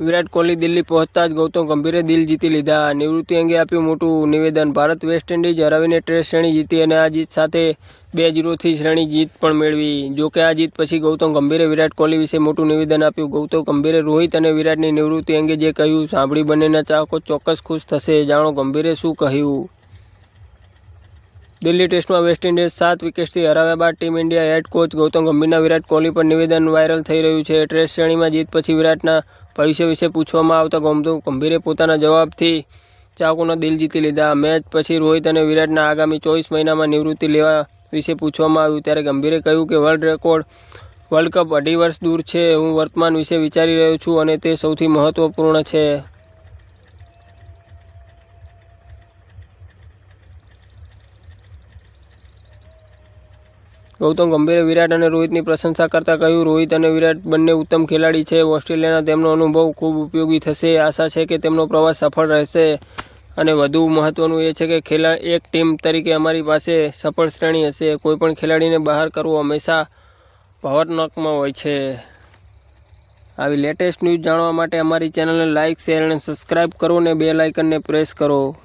વિરાટ કોહલી દિલ્હી પહોંચતા જ ગૌતમ ગંભીરે દિલ જીતી લીધા. નિવૃત્તિ અંગે આપ્યું મોટું નિવેદન. ભારત વેસ્ટ ઇન્ડિઝ હરાવીને ટેસ્ટ શ્રેણી જીતી અને આ જીત સાથે બે જીરોથી શ્રેણી જીત પણ મેળવી. જોકે આ જીત પછી ગૌતમ ગંભીરે વિરાટ કોહલી વિશે મોટું નિવેદન આપ્યું. ગૌતમ ગંભીરે રોહિત અને વિરાટની નિવૃત્તિ અંગે જે કહ્યું, સાંભળી બંનેના ચાહકો ચોક્કસ ખુશ થશે. જાણો ગંભીરે શું કહ્યું. દિલ્હી ટેસ્ટમાં વેસ્ટ ઇન્ડિઝ સાત વિકેટથી હરાવ્યા બાદ team India head coach Gautam ગંભીરના Virat Kohli પર નિવેદન વાયરલ થઈ રહ્યું છે. ટેસ્ટ શ્રેણીમાં જીત પછી વિરાટના ભવિષ્ય વિશે પૂછવામાં આવતા ગૌતમ ગંભીરે પોતાના જવાબથી ચાહકોના દિલ જીતી લીધા. મેચ પછી રોહિત અને વિરાટના આગામી ચોવીસ મહિનામાં નિવૃત્તિ લેવા વિશે પૂછવામાં આવ્યું, ત્યારે ગંભીરે કહ્યું કે વર્લ્ડ રેકોર્ડ, વર્લ્ડ કપ અઢી વર્ષ દૂર છે. હું વર્તમાન વિશે વિચારી રહ્યો છું અને તે સૌથી મહત્વપૂર્ણ છે. ગૌતમ ગંભીરે, વિરાટ અને રોહિતની પ્રશંસા કરતાં કહ્યું, રોહિત અને વિરાટ બંને ઉત્તમ ખેલાડી છે. ઓસ્ટ્રેલિયાના તેમનો અનુભવ ખૂબ ઉપયોગી થશે. આશા છે કે તેમનો પ્રવાસ સફળ રહેશે. અને વધુ મહત્ત્વનું એ છે કે ખેલા, એક ટીમ તરીકે અમારી પાસે સફળ શ્રેણી હશે. કોઈપણ ખેલાડીને બહાર કરવો હંમેશા ભાવનાત્મક હોય છે. આવી લેટેસ્ટ ન્યૂઝ જાણવા માટે અમારી ચેનલને લાઇક શેર અને સબસ્ક્રાઇબ કરો અને બે લાઇકનને પ્રેસ કરો.